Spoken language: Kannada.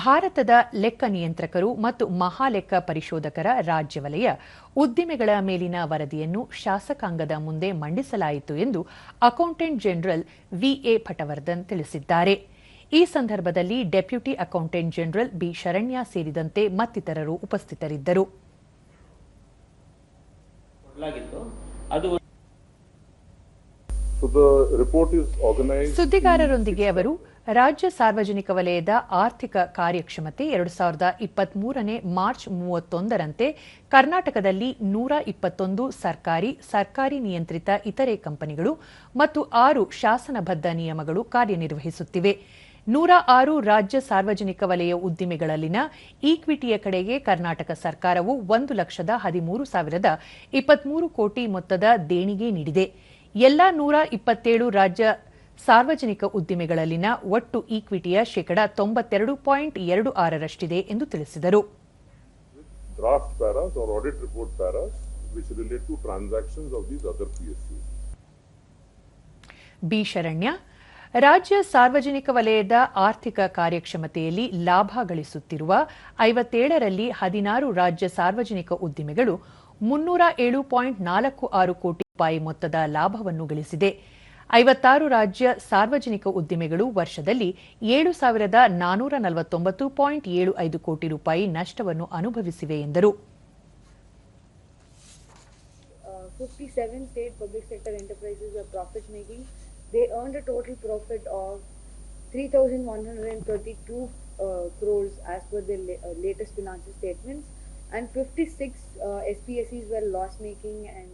ಭಾರತದ ಲೆಕ್ಕ ನಿಯಂತ್ರಕರು ಮತ್ತು ಮಹಾಲೆಕ್ಕ ಪರಿಶೋಧಕರ ರಾಜ್ಯ ವಲಯ ಉದ್ದಿಮೆಗಳ ಮೇಲಿನ ವರದಿಯನ್ನು ಶಾಸಕಾಂಗದ ಮುಂದೆ ಮಂಡಿಸಲಾಯಿತು ಎಂದು ಅಕೌಂಟೆಂಟ್ ಜನರಲ್ ವಿಎ ಪಟವರ್ಧನ್ ತಿಳಿಸಿದ್ದಾರೆ ಈ ಸಂದರ್ಭದಲ್ಲಿ deputy accountant general B Sharanya ಸೇರಿದಂತೆ ಮತ್ತಿತರರು ಉಪಸ್ಥಿತರಿದ್ದರು. ಸುದ್ದಿಗಾರರೊಂದಿಗೆ ಅವರು ರಾಜ್ಯ ಸಾರ್ವಜನಿಕ ವಲಯದ ಆರ್ಥಿಕ ಕಾರ್ಯಕ್ಷಮತೆ ಎರಡು ಸಾವಿರದ ಇಪ್ಪತ್ಮೂರನೇ ಮಾರ್ಚ್ ಮೂವತ್ತೊಂದರಂತೆ ಕರ್ನಾಟಕದಲ್ಲಿ ನೂರ ಇಪ್ಪತ್ತೊಂದು ಸರ್ಕಾರಿ ಸರ್ಕಾರಿ ನಿಯಂತ್ರಿತ ಇತರೆ ಕಂಪನಿಗಳು ಮತ್ತು ಆರು ಶಾಸನಬದ್ಧ ನಿಯಮಗಳು ಕಾರ್ಯನಿರ್ವಹಿಸುತ್ತಿವೆ. ನೂರ ಆರು ರಾಜ್ಯ ಸಾರ್ವಜನಿಕ ವಲಯ ಉದ್ದಿಮೆಗಳಲ್ಲಿನ ಈಕ್ವಿಟಿಯ ಕಡೆಗೆ ಕರ್ನಾಟಕ ಸರ್ಕಾರವು ಒಂದು ಲಕ್ಷದ ಹದಿಮೂರು ಸಾವಿರದ ಇಪ್ಪತ್ಮೂರು ಕೋಟಿ ಮೊತ್ತದ ದೇಣಿಗೆ ನೀಡಿದೆ. ಎಲ್ಲಾ ನೂರ ಇಪ್ಪತ್ತೇಳು ರಾಜ್ಯ ಸಾರ್ವಜನಿಕ ಉದ್ದಿಮೆಗಳಲ್ಲಿನ ಒಟ್ಟು ಈಕ್ವಿಟಿಯ ಶೇಕಡ ತೊಂಬತ್ತೆರಡು ಪಾಯಿಂಟ್ ಎರಡು ಆರರಷ್ಟಿದೆ ಎಂದು ತಿಳಿಸಿದರು. ಬಿ. ಶರಣ್ಯ ರಾಜ್ಯ ಸಾರ್ವಜನಿಕ ವಲಯದ ಆರ್ಥಿಕ ಕಾರ್ಯಕ್ಷಮತೆಯಲ್ಲಿ ಲಾಭ ಗಳಿಸುತ್ತಿರುವ ಐವತ್ತೇಳರಲ್ಲಿ ಹದಿನಾರು ರಾಜ್ಯ ಸಾರ್ವಜನಿಕ ಉದ್ದಿಮೆಗಳು ಮುನ್ನೂರ ಏಳು ಪಾಯಿಂಟ್ ನಾಲ್ಕು ಆರು ಕೋಟಿ ರೂಪಾಯಿ ಮೊತ್ತದ ಲಾಭವನ್ನು ಗಳಿಸಿದೆ. ಐವತ್ತಾರು ರಾಜ್ಯ ಸಾರ್ವಜನಿಕ ಉದ್ದಿಮೆಗಳು ವರ್ಷದಲ್ಲಿ ಏಳು ಸಾವಿರದ ನಾನೂರ ನಲವತ್ತೊಂಬತ್ತು ಪಾಯಿಂಟ್ ಏಳು ಐದು ಕೋಟಿ ರೂಪಾಯಿ ನಷ್ಟವನ್ನು ಅನುಭವಿಸಿವೆ ಎಂದರು uh, 57 state public sector enterprises total profit making. They earned a total profit of 3,132 uh, crores as per latest la- uh, latest financial statements, and 56 uh, SPSEs were loss making and